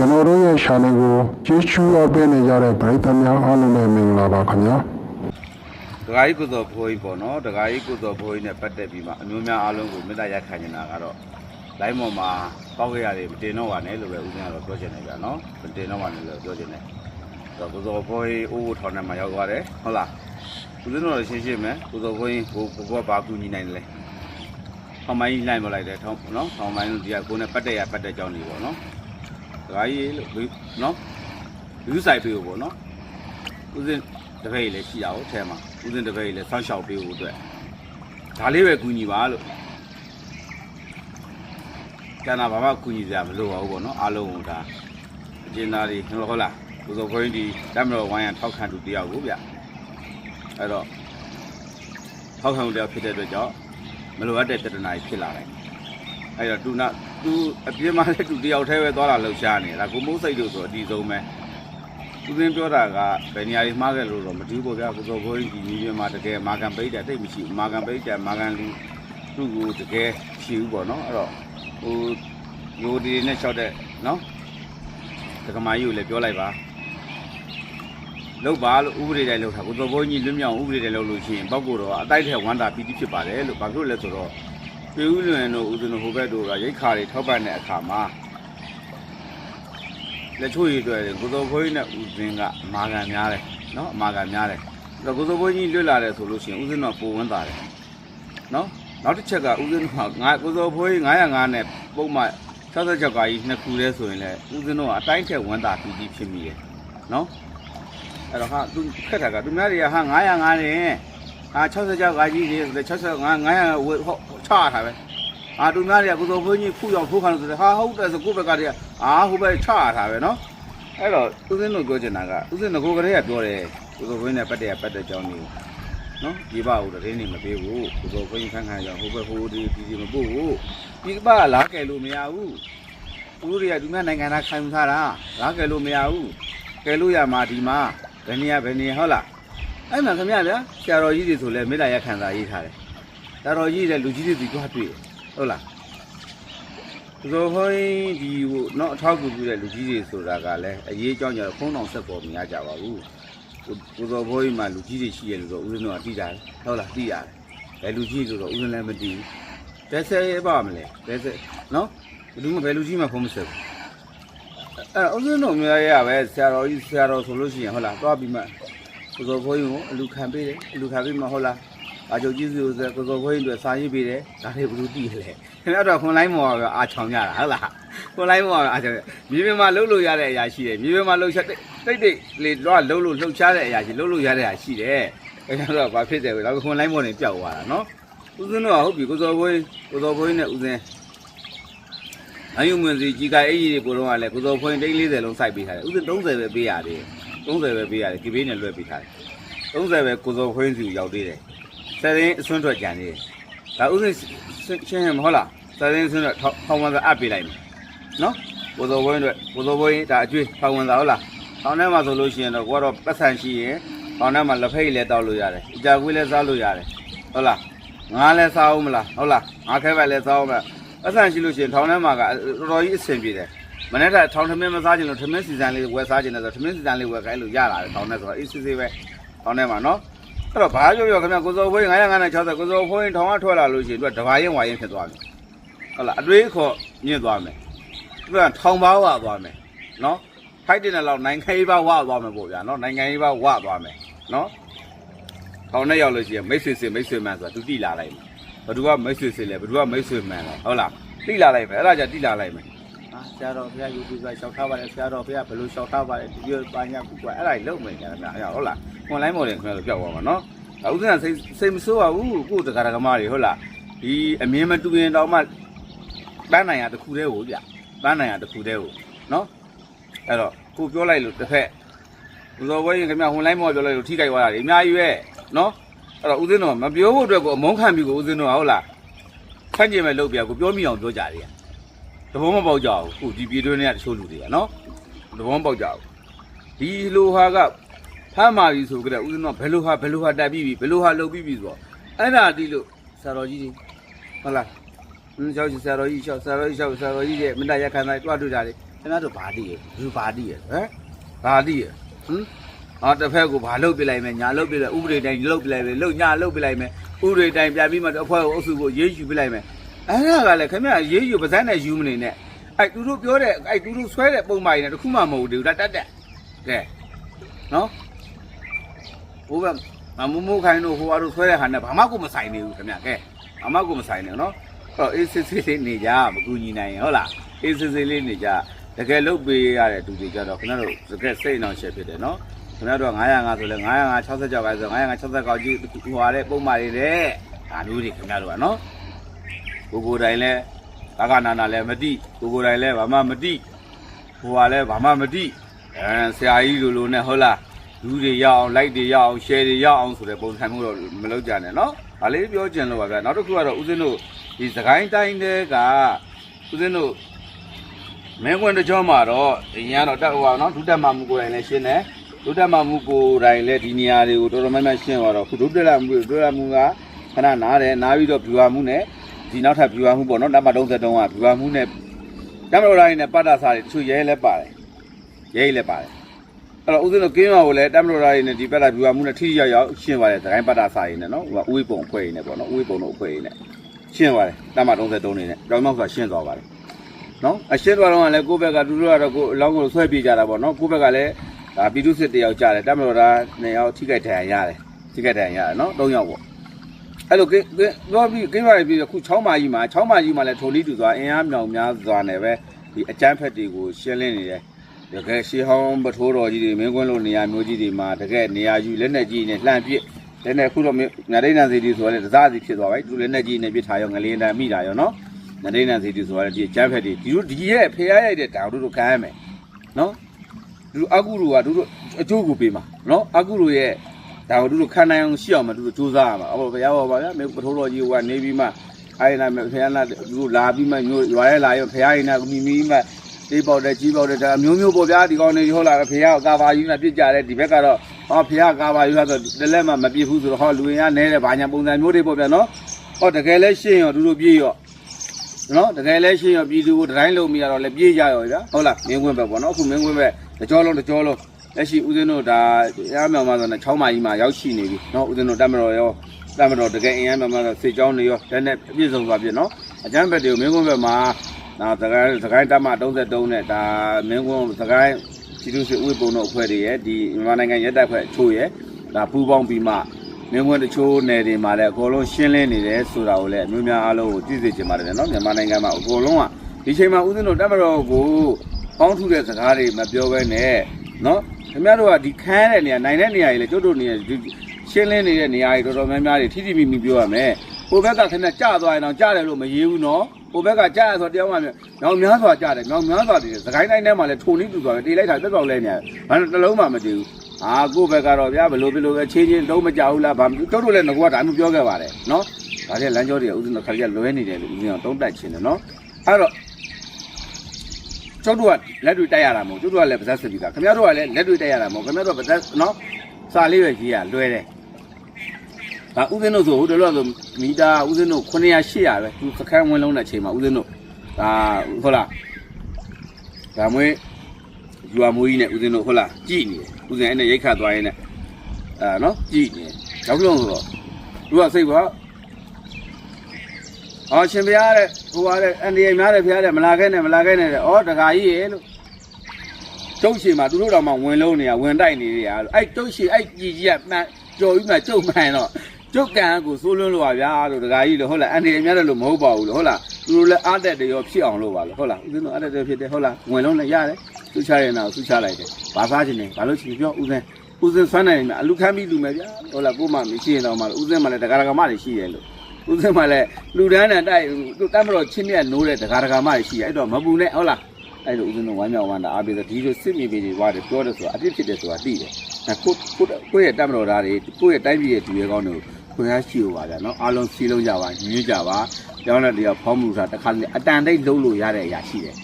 ကျွန်တော်တို့ရဲ့ channel ကိုကြည့်ရှုအားပေးနေကြတဲ့ပရိသတ်များအားလုံးနဲ့မင်္ဂလာပါခင်ဗျာဒကာကြီးကုသိုလ်ဘိုးကြီးပေါ့နော်ဒကာကြီးကုသိုလ်ဘိုးကြီးနဲ့ပတ်သက်ပြီးမှအမျိုးများအားလုံးကိုမေတ္တာရက်ခံနေတာကတော့လိုင်းပေါ်မှာပေါက်ခဲ့ရတယ်မတင်တော့ပါနဲ့လို့ပဲဦးဇင်းကတော့ပြောချင်တယ်ဗျာနော်မတင်တော့ပါနဲ့လို့ပြောချင်တယ်ဆိုတော့ကုသိုလ်ဘိုးကြီးအိုးအိုးထောင်ထဲမှာရောက်သွားတယ်ဟုတ်လားဦးဇင်းတို့ရှင်းရှင်းမယ်ကုသိုလ်ဘိုးကြီးကိုကိုကဘာကူညီနိုင်တယ်လဲထောင်မိုင်းလိုက်မလိုက်တယ်ထောင်နော်ထောင်မိုင်းတို့ဒီကကိုနဲ့ပတ်သက်ရပတ်သက်ကြောင်းနေပေါ့နော် ဒကာကြီးလို့နော်လူဆိုင်ပေးဖို့ပေါ့နော်ဦးစင်တပည့်ကြီးလည်းရှိရအောင်အဲမှာဦးစင်တပည့်ကြီးလည်းဆောင်းရှောက်ပေးဖို့အတွက်ဒါလေးပဲကူညီပါလို့ကျန်တာဘာမှကူညီစရာမလိုပါဘူးပေါ့နော်အားလုံးကဒါအကျဉ်းသားတွေဟုတ်လားကိုစောခွင်းဒီတမတော်ဝိုင်းရထောက်ခံသူတယောက်ကိုဗျအဲ့တော့ထောက်ခံသူတယောက်ဖြစ်တဲ့အတွက်ကြောင့်မလိုအပ်တဲ့တဒနာကြီးဖြစ်လာတယ် အဲ့တော့သူနာသူအပြင်းမှလည်းသူတယောက်တည်းပဲသွားလာလှုပ်ရှားနေတာကိုမိုးစိတ်တို့ဆိုအဒီဆုံးပဲသူသင်ပြောတာကဘယ်နေရာတွေမှားခဲ့လို့တော့မတူဘူးပေါ့ဗျာကိုစောဘိုးကြီးဒီမြေပြင်မှာတကယ်မာကန်ပိတ်တာတိတ်မရှိဘူးမာကန်ပိတ်တာမာကန်လူသူ့ကိုတကယ်ရှိဘူးပေါ့နော်အဲ့တော့ဟိုယိုဒီနဲ့လျှောက်တဲ့နော်တက္ကမကြီးကိုလည်းပြောလိုက်ပါလောက်ပါလို့ဥပဒေတိုင်းလောက်တာကိုစောဘိုးကြီးလွတ်မြောက်ဥပဒေတိုင်းလောက်လို့ရှိရင်ပောက်ကိုတော့အတိုက်ထဲဝမ်းတာပီတိဖြစ်ပါတယ်လို့ဘာဖြစ်လို့လဲဆိုတော့ ပြေဦးလွင်တို့ဦးဇင်းတို့ဟိုဘက်တို့ကရိတ်ခါတွေထောက်ပံ့တဲ့အခါမှာလက်ချိုးရည်တွေ့တယ်ကိုစောဘိုးကြီးနဲ့ဦးစင်းကအမာခံများတယ်နော်အမာခံများတယ်အဲ့တော့ကိုစောဘိုးကြီးလွတ်လာတယ်ဆိုလို့ရှိရင်ဦးစင်းတော့ပိုဝန်းတာတယ်နော်နောက်တစ်ချက်ကဦးစင်းကငါကိုစောဘိုးကြီး905နဲ့ပုံမှန်66ကာကြီးနှစ်ခုတည်းဆိုရင်လည်းဦးစင်းတော့အတိုင်းထက်ဝန်းတာပြီးပြီးဖြစ်မိတယ်နော်အဲ့တော့ဟာသူခက်တာကသူများတွေကဟာ905နဲ့ အာ60ကျောက်ကာကြီးတွေဆိုလဲ65 900ဝေဟောချရတာပဲအာသူများတွေကကိုစောဘုန်းကြီးဖူးအောင်ဖူးခံလို့ဆိုလဲဟာဟုတ်တယ်ဆိုကိုယ့်ဘက်ကတည်းကအာဟိုဘက်ချရတာပဲနော်အဲ့တော့ဦးစင်းတို့ပြောချင်တာကဦးစင်းငကိုကလေးကပြောတယ်ကိုစောဘုန်းကြီးနဲ့ပတ်တဲ့ပတ်တဲ့ကြောင်းနေနော်ဒီပါဦးတရင်နေမပေးဘူးကိုစောဘုန်းကြီးခန့်ခန့်ကြောင်းဟိုဘက်ဟိုဒီဒီဒီမပို့ဘူးဒီပါလာကယ်လို့မရဘူးဦးတွေကသူများနိုင်ငံသားခိုင်ထားတာလာကယ်လို့မရဘူးကယ်လို့ရမှာဒီမှာဘယ်နေရာဘယ်နေရာဟုတ်လား အဲ့မှာခင်ဗျာဗျာဆရာတော်ကြီးတွေဆိုလဲမေတ္တာရက်ခံစာရေးထားတယ်ဆရာတော်ကြီးတဲ့လူကြီးတွေသူကြွားတွေ့တယ် ဟုတ်လားဒီလိုဟိုင်းဒီဟိုเนาะအထောက်အကူပြုတဲ့လူကြီးတွေဆိုတာကလည်းအရေးအကြောင်းကြတော့ဖုံးအောင်ဆက်ပေါ်မရကြပါဘူးကိုကိုတော်ဘိုးကြီးမှာလူကြီးတွေရှိရလို့တော့ဦးဇင်းတို့ကသိတာဟုတ်လားသိရတယ်ဘယ်လူကြီးဆိုတော့ဦးဇင်းလည်းမသိဘူးဘယ်ဆက်ရပါမလဲဘယ်ဆက်เนาะဒီမှာဘယ်လူကြီးမှဖုံးမဆက်ဘူးအဲဦးဇင်းတို့များရပဲဆရာတော်ကြီးဆရာတော်ဆိုလို့ရှိရင်ဟုတ်လားသွားပြီးမှ ကိုတော်ဘိုးကြီးကိုအလူခံပေးတယ်အလူခံပြီးမှဟုတ်လားအာချုပ်ကြီးစုဆိုကိုစောခွေးတွေစာရေးပေးတယ်ဒါတွေဘယ်လိုတည်လဲခင်ဗျားတို့ခွန်လိုင်းမော်ကအာချောင်ကြတာဟုတ်လားခွန်လိုင်းမော်ကအာချောင်မြေပြင်မှာလှုပ်လို့ရတဲ့အရာရှိတယ်မြေပြင်မှာလှုပ်ချက်တိတ်တိတ်လေတော့လှုပ်လို့လှုပ်ရှားတဲ့အရာရှိလှုပ်လို့ရတဲ့အရာရှိတယ်ခင်ဗျားတို့ကဘာဖြစ်တယ်လဲခွန်လိုင်းမော်နေပျောက်သွားတာနော်ဦးစင်းတို့ကဟုတ်ပြီကိုစောခွေးကိုစောခွေးနဲ့ဦးစင်းအယုံမင်းစီကြီးကအဲ့ကြီးတွေပို့တော့ကလည်းကိုစောခွေးတိတ်40လုံးစိုက်ပေးထားတယ်ဦးစင်း30ပဲပေးရတယ် 30ပဲပေးရတယ်ကိပေးနဲ့လွှဲပေးထားတယ်30ပဲကိုစောခွေးစီကိုရောက်သေးတယ်စက်ရင်အစွန်းထွက်ကြံနေတယ်ဒါဥစဉ်ရှင်းရမဟုတ်လားစက်ရင်အစွန်းထွက်ထောင်းဝန်သာအပ်ပေးလိုက်မယ်နော်ကိုစောဘွင်းအတွက်ကိုစောဘွင်းဒါအကျွေးထောင်းဝန်သာဟုတ်လားထောင်းထဲမှာဆိုလို့ရှိရင်တော့ကိုကတော့ပတ်ဆန်ရှိရင်ထောင်းထဲမှာလက်ဖိတ်လည်းတောက်လို့ရတယ်အကြာကွေးလည်းစားလို့ရတယ်ဟုတ်လားငါလည်းစားအောင်မလားဟုတ်လားငါခဲဘက်လည်းစားအောင်မလားပတ်ဆန်ရှိလို့ရှိရင်ထောင်းထဲမှာကတော်တော်ကြီးအဆင်ပြေတယ် မနေ့ကထောင်းထမင်းမစားချင်လို့ထမင်းစီစံလေးဝယ်စားချင်တယ်ဆိုတော့ထမင်းစီစံလေးဝယ်ခိုင်းလို့ရလာတယ်ထောင်းထဲဆိုတော့အေးစစ်စစ်ပဲထောင်းထဲမှာနော်အဲ့တော့ဘာပြောပြောခင်ဗျကိုစောဖွေး950နဲ့60ကိုစောဖွေးထောင်ကထွက်လာလို့ရှိရင်သူကတဘာရင်ဝါရင်ဖြစ်သွားမယ်ဟုတ်လားအတွေးခေါ်ညစ်သွားမယ်သူကထောင်ပါဝသွားမယ်နော်ဖိုက်တင်တဲ့လောက်နိုင်ငံရေးပါဝသွားမယ်ပေါ့ဗျာနော်နိုင်ငံရေးပါဝသွားမယ်နော်ထောင်နဲ့ရောက်လို့ရှိရင်မိတ်ဆွေစင်မိတ်ဆွေမှန်ဆိုတာသူတိလာလိုက်မယ်ဘယ်သူကမိတ်ဆွေစင်လဲဘယ်သူကမိတ်ဆွေမှန်လဲဟုတ်လားတိလာလိုက်မယ်အဲ့ဒါကြတိလာလိုက်မယ် ဟာဆရာတော်ဘုရားယူပြီးဆိုရှောက်ထားပါတယ်ဆရာတော်ဘုရားဘယ်လိုရှောက်ထားပါတယ်ဒီလိုပါညာကူကွာအဲ့ဒါကြီးလုံးမယ်ကြတယ်ဗျာဟုတ်လားကွန်လိုင်းမော်ဒယ်ခင်ဗျားတို့ပြောက်သွားမှာနော်။အခုကစိတ်စိတ်မဆိုးပါဘူးကို့တက္ကရာကမတွေဟုတ်လား။ဒီအမြင်မတူရင်တော့မှပန်းနိုင်ရတစ်ခုတည်းကိုဗျ။ပန်းနိုင်ရတစ်ခုတည်းကိုနော်။အဲ့တော့ကိုပြောလိုက်လို့တစ်ဖက်ဦးစောဘွေးခင်ဗျာဟွန်လိုင်းမော်ပြောလိုက်လို့ထိကြိုက်သွားတာလေအများကြီးပဲနော်။အဲ့တော့ဦးစင်းတော်မပြောဖို့အတွက်ကိုအမုန်းခံပြီးကိုဦးစင်းတော်ဟုတ်လား။ဆန့်ကျင်မဲ့လုပ်ပြကိုပြောမိအောင်ပြောကြတယ်။ တဘောမပေါက်ကြဘူးခုဒီပြည်တွင်းတွေကတချို့လူတွေကနော်။တဘောမပေါက်ကြဘူး။ဒီလိုဟာကဖမ်းမာပြီဆိုကြတဲ့ဦးဇင်းတော့ဘယ်လိုဟာဘယ်လိုဟာတက်ပြီးပြီဘယ်လိုဟာလုပ်ပြီးပြီဆိုတော့အဲ့ဒါတီးလို့ဆရာတော်ကြီးတွေဟုတ်လားဟင်းချောက်ဆရာတော်ကြီးချောက်ဆရာတော်ကြီးချောက်ဆရာတော်ကြီးရဲ့မေတ္တာရက်ခံတိုင်းတွားတွေ့တာလေခင်ဗျားတို့ဘာတိရလူဘာတိရဟမ်ဘာတိရဟမ်အော်တစ်ဖက်ကိုဘာလုပ်ပြလိုက်မယ်ညာလုပ်ပြလိုက်ဥပဒေတိုင်းလုပ်ပြလိုက်မယ်လုပ်ညာလုပ်ပြလိုက်မယ်ဥပဒေတိုင်းပြပြီးမှတစ်ဖွဲ့ကိုအုပ်စုကိုရေးယူပြလိုက်မယ် အဲ့ဒါကလည်းခင်ဗျားရေးယူပါဇက်နဲ့ယူမနေနဲ့အဲ့သူတို့ပြောတဲ့အဲ့သူတို့ဆွဲတဲ့ပုံမှန်တွေနဲ့တခုမှမဟုတ်ဘူးဒါတက်တက်ကဲနော်ဟိုကမမမိုးခိုင်းတို့ဟိုအတို့ဆွဲတဲ့ဟာနဲ့ဘာမှကိုမဆိုင်နေဘူးခင်ဗျာကဲဘာမှကိုမဆိုင်နေနော်ဟောအေးစစ်စစ်လေးနေကြမကူညီနိုင်ရင်ဟုတ်လားအေးစစ်စစ်လေးနေကြတကယ်လုတ်ပေးရတဲ့သူတွေကြတော့ခင်ဗျားတို့တကယ်စိတ်နှောင့်ရှက်ဖြစ်တယ်နော်ခင်ဗျားတို့က905ဆိုလဲ905 66ကြောက်ဆို969ကြီးဟိုဟာတဲ့ပုံမှန်တွေတဲ့ဒါမျိုးတွေခင်ဗျားတို့ကနော် ကိုကိုတိုင်လည်းဘာကနာနာလည်းမတိကိုကိုတိုင်လည်းဘာမှမတိဟိုကလည်းဘာမှမတိအဲဆရာကြီးလိုလိုနဲ့ဟုတ်လားလူတွေရအောင် like တွေရအောင် share တွေရအောင်ဆိုတဲ့ပုံစံမျိုးတော့မလုပ်ကြနဲ့နော်။ဒါလေးပြောချင်လို့ပါဗျာ။နောက်တစ်ခုကတော့ဦးဇင်းတို့ဒီသခိုင်းတိုင်းတွေကဦးဇင်းတို့မင်းကွန်းတကြောမှာတော့အရင်ကတော့တက်ဟိုပါနော်ဒုတက်မမှုကိုယ်တိုင်လည်းရှင်းတယ်ဒုတက်မမှုကိုယ်တိုင်လည်းဒီနေရာတွေကိုတော်တော်များများရှင်းသွားတော့ခုဒုတက်လာမှုဒုတက်လာမှုကခဏနားတယ်နားပြီးတော့ဖြူရမှုနဲ့ ဒီနောက်ထပ်ဖြူဝါမှုပေါ့နော်နံပါတ်33ကဖြူဝါမှုနဲ့တမတော်တိုင်းနဲ့ပတ်တာစာတွေသူရဲလည်းပါတယ်ရဲလည်းပါတယ်အဲ့တော့ဦးဇင်းတို့ကင်းရောကိုလည်းတမတော်တိုင်းနဲ့ဒီပတ်တာဖြူဝါမှုနဲ့ထိရောက်ရောက်ရှင်းပါတယ်တိုင်းပတ်တာစာရင်းနဲ့နော်ဟိုကဥဝိပုံအဖွဲ့ရင်းနဲ့ပေါ့နော်ဥဝိပုံတို့အဖွဲ့ရင်းနဲ့ရှင်းပါတယ်တမ33နေနဲ့တောင်မောက်ကရှင်းသွားပါတယ်နော်အရှင်းသွားတော့လည်းကိုယ့်ဘက်ကသူတို့ကတော့ကိုယ်အလောင်းကိုဆွဲပြေးကြတာပေါ့နော်ကိုယ့်ဘက်ကလည်းဒါပြည်သူစစ်တယောက်ကြားတယ်တမတော်သားနေရောထိခိုက်ဒဏ်ရာရတယ်ထိခိုက်ဒဏ်ရာရတယ်နော်၃ယောက်ပေါ့ အဲ့လိုကင်းတော့ပြီးကင်းပါပြီခု6မာကြီးမှာ6မာကြီးမှာလည်းထုံလီတူစွာအင်အားမြောင်များစွာနဲ့ပဲဒီအကြမ်းဖက်တွေကိုရှင်းလင်းနေတယ်တကယ်ရှေးဟောင်းပထိုးတော်ကြီးတွေမင်းကွန်းလိုနေရာမျိုးကြီးတွေမှာတကယ်နေရာယူလက်နဲ့ကြီးနဲ့လှမ်းပစ်လက်နဲ့ခုတော့ငရိဏစီတီဆိုရတဲ့ဒဇစီဖြစ်သွားပြီသူလက်နဲ့ကြီးနဲ့ပစ်ထားရောငလင်းတန်မိတာရောနော်ငရိဏစီတီဆိုရတဲ့ဒီကျန်းဖက်တွေဒီတို့ဒီရဲ့ဖျားရိုက်တဲ့တောင်တို့တို့ခံရမယ်နော်သူအကုတို့ကတို့တို့အကျိုးကိုပေးမှာနော်အကုတို့ရဲ့ ဒါကိုတို့တို့ခံနိုင်အောင်ရှိအောင်မတို့တို့စူးစမ်းရမှာအော်ဘုရားပါပါဗျာမင်းပထိုးတော်ကြီးကနေပြီးမှအိုင်နာမဖျားနာတို့လာပြီးမှမျိုးရွာရဲလာရောဖျားရင်နာမိမိမှတေးပေါက်တယ်ကြီးပေါက်တယ်ဒါအမျိုးမျိုးပေါ့ဗျာဒီကောင်တွေဟုတ်လာဖေကကာဘာယူနေပြစ်ကြတယ်ဒီဘက်ကတော့ဟောဖေကကာဘာယူလာဆိုတလက်မှမပြစ်ဘူးဆိုတော့ဟောလူရင်ကနဲတယ်ဘာညာပုံစံမျိုးတွေပေါ့ဗျာနော်ဟောတကယ်လဲရှင်းရောသူတို့ပြေးရောနော်တကယ်လဲရှင်းရောပြည်သူကိုတိုင်းလုံးမရတော့လဲပြေးကြရောဗျာဟုတ်လားမင်းခွင်းပဲပေါ့နော်အခုမင်းခွင်းပဲတကြောလုံးတကြောလုံး လက်ရှိဦးဇင်းတို့ဒါရမ်းမြောင်မှာဆိုတော့6မိုင်ကြီးမှာရောက်ရှိနေပြီနော်ဦးဇင်းတို့တက်မတော်ရောတက်မတော်တကယ်အင်ရမ်းမြောင်မှာဆိုစိတ်ကြောင်းတွေရောလက်နဲ့ပြည့်စုံသွားပြီနော်အကျမ်းဘက်တွေကိုမင်းခွင်းဘက်မှာနောက်သခိုင်းသခိုင်းတက်မ33နဲ့ဒါမင်းကွန်းသခိုင်းပြည်သူ့စစ်ဥပပုံတို့အဖွဲ့တွေရဲ့ဒီမြန်မာနိုင်ငံရဲတပ်ဖွဲ့အချို့ရဲ့ဒါပူးပေါင်းပြီးမှမင်းကွန်းတချို့နယ်တွေမှာလည်းအကုန်လုံးရှင်းလင်းနေတယ်ဆိုတာကိုလည်းအမျိုးများအားလုံးကိုသိစေချင်ပါတယ်နော်မြန်မာနိုင်ငံမှာအကုန်လုံးကဒီချိန်မှာဦးဇင်းတို့တက်မတော်ကိုပေါင်းထုတဲ့စကားတွေမပြောဘဲနဲ့ နော်ခင်ဗျားတို့ကဒီခန်းတဲ့နေရာနိုင်တဲ့နေရာကြီးလေကျွတ်တို့နေရာဒီရှင်းလင်းနေတဲ့နေရာကြီးတော်တော်များများတွေထိထိမိမိပြောရမယ်ဟိုဘက်ကခင်ဗျားကြာသွားရင်တော့ကြာတယ်လို့မရေးဘူးနော်ဟိုဘက်ကကြားရဆိုတရားမှမြောင်များစွာကြားတယ်မြောင်များစွာတည်တယ်စကိုင်းတိုင်းထဲမှာလည်းထုံနေတူသွားတယ်တေးလိုက်တာပြက်ပြောက်လဲနေတယ်ဘာလို့တစ်လုံးမှမတည်ဘူးအာကိုယ့်ဘက်ကတော့ဗျာဘလို့ဘလို့ပဲချင်းချင်းလုံးမကြဘူးလားဘာတို့တို့လည်းငါကဒါမျိုးပြောခဲ့ပါတယ်နော်ဒါတဲ့လမ်းကြောတွေဥစဉ်တော့ခါကြီးလွဲနေတယ်လို့ဥစဉ်တော့တုံးတက်ချင်းတယ်နော်အဲ့တော့ ကျောက်တို့ကလက်တွေတိုက်ရတာမဟုတ်ကျောက်တို့ကလည်းပါဇက်စစ်ပြီးသားခင်ဗျားတို့ကလည်းလက်တွေတိုက်ရတာမဟုတ်ခင်ဗျားတို့ကပါဇက်နော်စာလေးပဲကြီးရလွဲတယ်ဒါဥစဉ်တို့ဆိုဟိုတလောဆိုမီတာဥစဉ်တို့900 800ပဲသူစခန်းဝင်လုံးတဲ့အချိန်မှာဥစဉ်တို့ဒါဟုတ်လားဒါမွေးယူအမွေးကြီးနဲ့ဥစဉ်တို့ဟုတ်လားကြည်နေတယ်ဥစဉ်အဲ့နဲ့ရိတ်ခတ်သွားရင်းနဲ့အာနော်ကြည်နေရောက်လုံးဆိုတော့သူကစိတ်က အော်ရှင်ဘုရားတဲ့ဟိုဟာတဲ့အန်ဒီယများတဲ့ဘုရားတဲ့မလာခဲ့နဲ့မလာခဲ့နဲ့တဲ့ဩတခါကြီးရေလို့ကျုပ်ရှင်မှာသူတို့တော်မှဝင်လုံးနေရဝင်တိုက်နေရလို့အဲ့ကျုပ်ရှင်အဲ့ကြည်ကြီးကမှန်ကြော်ပြီးမှကျုပ်မှန်တော့ကျုပ်ကံကိုစိုးလွန်းလို့ပါဗျာလို့ဒကာကြီးလို့ဟုတ်လားအန်ဒီအများတယ်လို့မဟုတ်ပါဘူးလို့ဟုတ်လားသူတို့လည်းအားတက်တယ်ရောဖြစ်အောင်လို့ပါလို့ဟုတ်လားဦးဇင်းတို့အားတက်တယ်ဖြစ်တယ်ဟုတ်လားဝင်လုံးလည်းရတယ်သူချရင်တော့သူချလိုက်တယ်ဘာစားချင်လဲဘာလို့ချင်ပြောဦးဇင်းဦးဇင်းဆွမ်းနိုင်မှာအလူခမ်းပြီးလူမယ်ဗျာဟုတ်လားကိုမမရှိရင်တော့မှဦးဇင်းမှလည်းဒကာဒကာမတွေရှိတယ်လို့ ဦးဇင်းမှလည်းလူဒန်းနဲ့တိုက်သူတမ်းမတော်ချင်းမြတ်နိုးတဲ့ဒကာဒကာမတွေရှိတယ်အဲ့တော့မပူနဲ့ဟုတ်လားအဲ့လိုဦးဇင်းတို့ဝမ်းမြောက်ဝမ်းသာအားပေးတဲ့ဒီလိုစစ်မြေပြည်တွေဝါတယ်ပြောတယ်ဆိုတာအပြစ်ဖြစ်တယ်ဆိုတာသိတယ်အဲကိုကိုကိုရဲ့တမ်းမတော်သားတွေကိုရဲ့တိုင်းပြည်ရဲ့သူရဲကောင်းတွေကိုခွင့်အားရှိလို့ပါဗျာနော်အားလုံးစီးလုံးကြပါညင်းကြပါကျောင်းနဲ့တရားဖောင်းမှုဆိုတာတစ်ခါလေအတန်တိတ်လုံးလို့ရတဲ့အရာရှိတယ်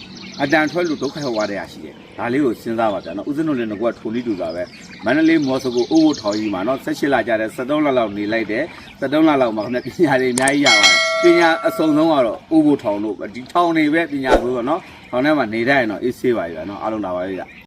အတန်ထွက်လို့ဒုက္ခရောက်ရတဲ့အရာရှိတယ်ဒါလေးကိုစဉ်းစားပါဗျာနော်ဦးဇင်းတို့လည်းငါကထိုလီတူတာပဲမန္တလေးမော်စကိုအိုးဘထောင်ကြီးမှာနော်16လကြာတဲ့73လလောက်နေလိုက်တယ်73လလောက်မှာခဏပညာတွေအများကြီးရပါတယ်ပညာအစုံဆုံးကတော့အိုးဘထောင်တို့ဒီထောင်တွေပဲပညာဆိုတော့နော်ထောင်ထဲမှာနေတတ်ရင်တော့အေးဆေးပါပြီဗျာနော်အားလုံးလာပါပြီဗျာ